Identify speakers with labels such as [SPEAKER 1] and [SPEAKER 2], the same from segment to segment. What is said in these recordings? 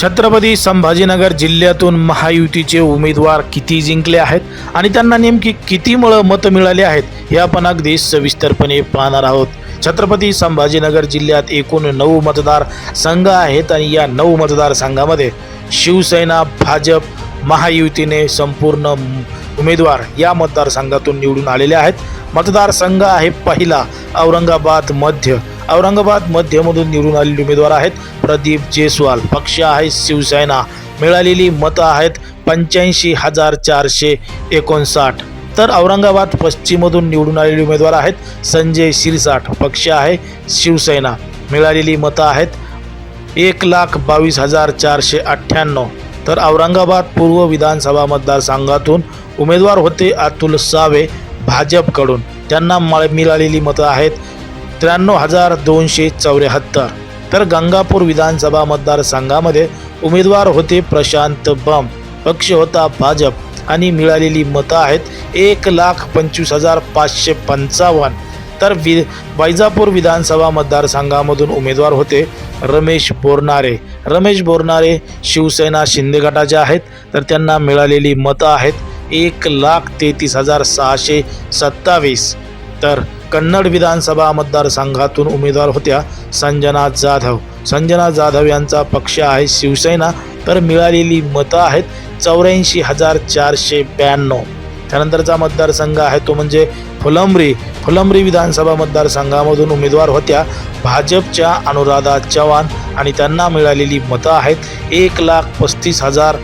[SPEAKER 1] छत्रपती संभाजीनगर जिल्ह्यातून महायुतीचे उमेदवार किती जिंकले आहेत आणि त्यांना नेमकी किती मुळं मतं मिळाली आहेत हे आपण अगदी सविस्तरपणे पाहणार आहोत. छत्रपती संभाजीनगर जिल्ह्यात एकूण नऊ मतदार संघ आहेत आणि या नऊ मतदारसंघामध्ये शिवसेना भाजप महायुतीने संपूर्ण उमेदवार या मतदारसंघातून निवडून आलेले आहेत. मतदारसंघ आहे पहिला औरंगाबाद मध्य. औरंगाबाद मध्यमधून निवडून आलेले उमेदवार आहेत. प्रदीप जयस्वाल पक्ष आहे शिवसेना. मिळालेली मतं आहेत पंच्याऐंशी हजार चारशे एकोणसाठ. तर औरंगाबाद पश्चिममधून निवडून आलेले उमेदवार आहेत संजय शिरसाठ पक्ष आहे शिवसेना. मिळालेली मतं आहेत एक लाख बावीस हजार चारशे अठ्ठ्याण्णव. तर औरंगाबाद पूर्व विधानसभा मतदारसंघातून उमेदवार होते अतुल सावे भाजपकडून. त्यांना मिळालेली मतं आहेत त्र्याण्णव हजार दोनशे चौऱ्याहत्तर. तर गंगापूर विधानसभा मतदारसंघामध्ये उमेदवार होते प्रशांत बम. पक्ष होता भाजप आणि मिळालेली मतं आहेत एक लाख पंचवीस हजार पाचशे पंचावन्न. तर वि वैजापूर विधानसभा मतदारसंघामधून उमेदवार होते रमेश बोरनारे. रमेश बोरनारे शिवसेना शिंदे गटाचे आहेत तर त्यांना मिळालेली मतं आहेत एक लाख तेहतीस हजार सहाशे सत्तावीस. तर कन्नड विधानसभा मतदारसंघातून उमेदवार होत्या संजना जाधव. संजना जाधव यांचा पक्ष आहे शिवसेना तर मिळालेली मतं आहेत चौऱ्याऐंशी हजार चारशे ब्याण्णव. त्यानंतरचा मतदारसंघ आहे तो म्हणजे फुलंब्री. फुलंब्री विधानसभा मतदारसंघामधून उमेदवार होत्या भाजपच्या अनुराधा चव्हाण आणि त्यांना मिळालेली मतं आहेत एक लाख पस्तीस हजार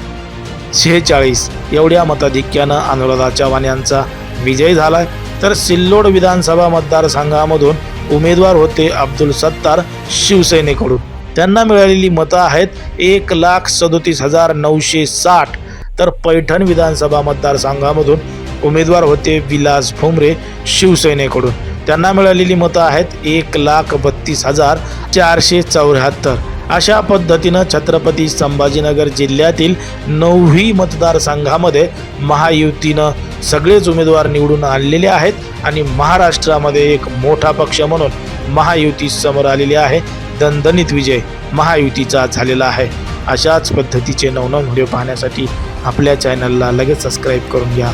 [SPEAKER 1] शेहेचाळीस. एवढ्या मताधिक्यानं अनुराधा चव्हाण यांचा विजय झाला आहे तर सिल्लोड विधानसभा मतदारसंघामधून उमेदवार होते अब्दुल सत्तार शिवसेनेकडून. त्यांना मिळालेली मतं आहेत एक लाख सदोतीस हजार नऊशे साठ. तर पैठण विधानसभा मतदारसंघामधून उमेदवार होते विलास भुमरे शिवसेनेकडून. त्यांना मिळालेली मतं आहेत एक लाख बत्तीस हजार चारशे चौऱ्याहत्तर. अशा पद्धतीनं छत्रपती संभाजीनगर जिल्ह्यातील नऊही मतदारसंघामध्ये महायुतीनं सगळेच उमेदवार निवडून आणलेले आहेत आणि महाराष्ट्रामध्ये एक मोठा पक्ष म्हणून महायुती समोर आलेली आहे. दणदणीत विजय महायुतीचा झालेला आहे. अशाच पद्धतीचे नवनव व्हिडिओ पाहण्यासाठी आपल्या चॅनलला लगेच सबस्क्राईब करून घ्या.